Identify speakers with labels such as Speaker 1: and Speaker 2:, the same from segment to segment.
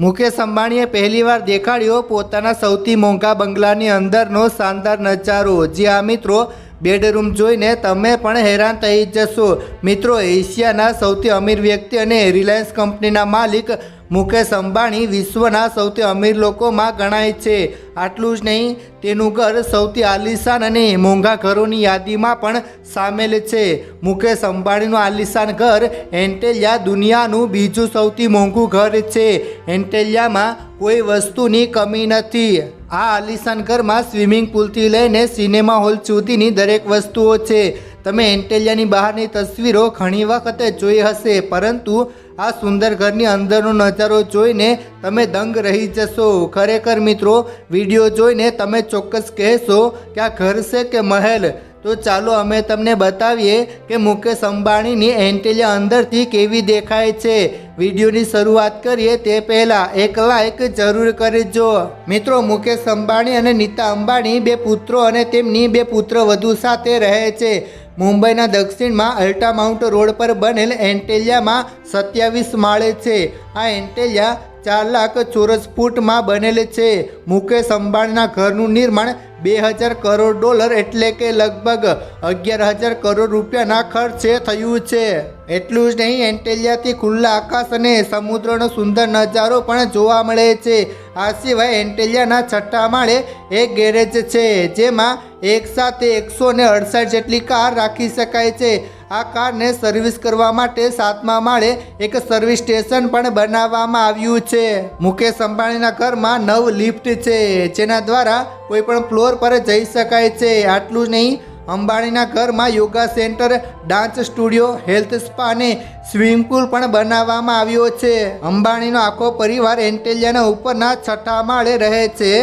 Speaker 1: મુકેશ અંબાણીએ પહેલીવાર દેખાડ્યો પોતાના સૌથી મોંઘા બંગલાની અંદરનો શાનદાર નજારો. જે આ મિત્રો, બેડરૂમ જોઈને તમે પણ હેરાન થઈ જશો. મિત્રો, એશિયાના સૌથી અમીર વ્યક્તિ અને રિલાયન્સ કંપનીના માલિક મુકેશ અંબાણી વિશ્વના સૌથી અમીર લોકોમાં ગણાય છે. આટલું જ નહીં તેનું ઘર સૌથી આલિશાન અને મોંઘા ઘરોની યાદીમાં પણ સામેલ છે. મુકેશ અંબાણીનું આલિશાન ઘર એન્ટેલિયા દુનિયાનું બીજું સૌથી મોંઘું ઘર છે. એન્ટેલિયામાં કોઈ વસ્તુની કમી નથી. આ આલિશાન ઘરમાં સ્વિમિંગ પુલથી લઈને સિનેમા હોલ સુધીની દરેક વસ્તુઓ છે. તમે એન્ટેલિયાની બહારની તસવીરો ઘણી વખતે જોઈ હશે, પરંતુ આ સુંદર ઘરની અંદરનો નજારો જોઈને તમે દંગ રહી જશો. ખરેખર મિત્રો, વીડિયો જોઈને તમે ચોક્કસ કહેશો કે આ ઘર છે કે મહેલ? તો ચાલો અમે તમને બતાવીએ કે મુકેશ અંબાણીની એન્ટેલિયા અંદરથી કેવી દેખાય છે. વિડીયોની શરૂઆત કરીએ તે પહેલાં એક લાઇક જરૂર કરજો. મિત્રો, મુકેશ અંબાણી અને નીતા અંબાણી બે પુત્રો અને તેમની બે પુત્ર વધુ સાથે રહે છે. મુંબઈના દક્ષિણમાં અલ્ટા માઉન્ટ રોડ પર બનેલ એન્ટેલિયામાં સત્યાવીસ માળે છે. આ એન્ટેલિયા ચાર લાખ ચોરસ ફૂટમાં બનેલ છે. મુકેશ અંબાણીના ઘરનું નિર્માણ બે હજાર કરોડ ડોલર એટલે કે લગભગ અગિયાર હજાર કરોડ રૂપિયાના ખર્ચે થયું છે. એટલું જ નહીં, એન્ટેલિયાથી ખુલ્લા આકાશ અને સમુદ્રનો સુંદર નજારો પણ જોવા મળે છે. આ સિવાય એન્ટેલિયાના છઠ્ઠા માળે એક ગેરેજ છે, જેમાં એક સાથે એકસો ને અડસઠ જેટલી કાર રાખી શકાય છે. આ કારને સર્વિસ કરવા માટે સાતમા માળે એક સર્વિસ સ્ટેશન પણ બનાવવામાં આવ્યું છે. મુકેશ અંબાણીના ઘરમાં નવ લિફ્ટ છે, જેના દ્વારા કોઈ પણ ફ્લોર પર જઈ શકાય છે. આટલું નહીં, અંબાણીના ઘરમાં yoga centre, dance studio, health spa અને સ્વિમિંગ પુલ પણ બનાવવામાં આવ્યો છે. અંબાણીનો આખો પરિવાર એન્ટેલિયાના ઉપરના છઠ્ઠા માળે રહે છે.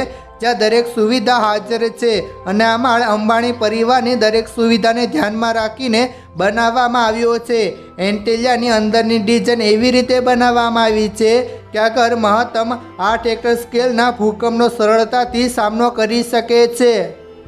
Speaker 1: જ્યાં દરેક સુવિધા હાજર છે અને આ માળ અંબાણી પરિવારની દરેક સુવિધાને ધ્યાનમાં રાખીને બનાવવામાં આવ્યો છે. એન્ટેલિયાની અંદરની ડિઝાઇન એવી રીતે બનાવવામાં આવી છે કે આ ઘર મહત્તમ આઠ એકર સ્કેલના ભૂકંપનો સરળતાથી સામનો કરી શકે છે.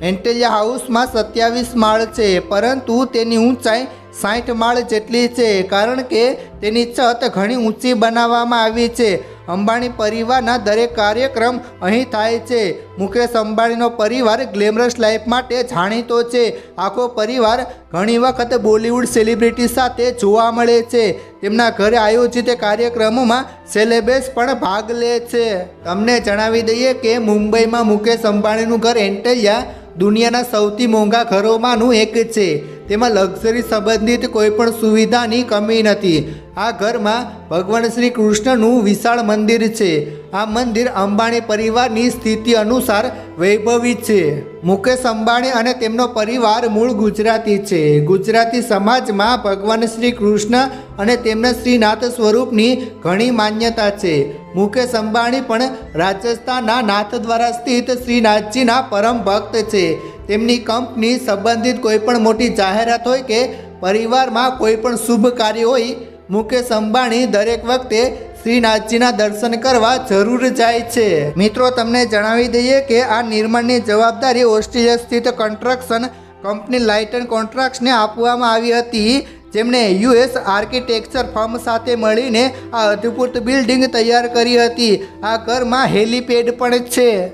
Speaker 1: એન્ટેલિયા હાઉસમાં સત્યાવીસ માળ છે, પરંતુ તેની ઊંચાઈ સાઠ માળ જેટલી છે, કારણ કે તેની છત ઘણી ઊંચી બનાવવામાં આવી છે. અંબાણી પરિવારના દરેક કાર્યક્રમ અહીં થાય છે. મુકેશ અંબાણીનો પરિવાર ગ્લેમરસ લાઈફ માટે જાણીતો છે. આખો પરિવાર ઘણી વખત બોલિવૂડ સેલિબ્રિટી સાથે જોવા મળે છે. તેમના ઘરે આયોજિત કાર્યક્રમોમાં સેલેબ્રેસ પણ ભાગ લે છે. તમને જણાવી દઈએ કે મુંબઈમાં મુકેશ અંબાણીનું ઘર એન્ટેલિયા દુનિયાના સૌથી મોંઘા ઘરોમાંનું એક છે. તેમાં લક્ઝરી સંબંધિત કોઈ પણ સુવિધાની કમી નથી. આ ઘરમાં ભગવાન શ્રી કૃષ્ણનું વિશાળ મંદિર છે. આ મંદિર અંબાણી પરિવારની સ્થિતિ અનુસાર વૈભવી છે. મુકેશ અંબાણી અને તેમનો પરિવાર મૂળ ગુજરાતી છે. ગુજરાતી સમાજમાં ભગવાન શ્રી કૃષ્ણ અને તેમના શ્રીનાથ સ્વરૂપની ઘણી માન્યતા છે. મુકેશ અંબાણી પણ રાજસ્થાનના નાથ દ્વારા સ્થિત શ્રીનાથજીના પરમ ભક્ત છે. તેમની કંપની સંબંધિત કોઈપણ મોટી જાહેરાત હોય કે પરિવારમાં કોઈપણ શુભ કાર્ય હોય, મુકેશ અંબાણી દરેક વખતે શ્રીનાથજીના દર્શન કરવા જરૂર જાય છે. મિત્રો, તમને જણાવી દઈએ કે આ નિર્માણની જવાબદારી ઓસ્ટ્રેલિયા સ્થિત કન્સ્ટ્રક્શન કંપની લાઇટ એન્ડ કોન્ટ્રાક્ટ્સને આપવામાં આવી હતી, જેમણે યુએસ આર્કિટેક્ચર ફર્મ સાથે મળીને આ અદ્ભુત બિલ્ડિંગ તૈયાર કરી હતી. આ ઘરમાં હેલીપેડ પણ છે.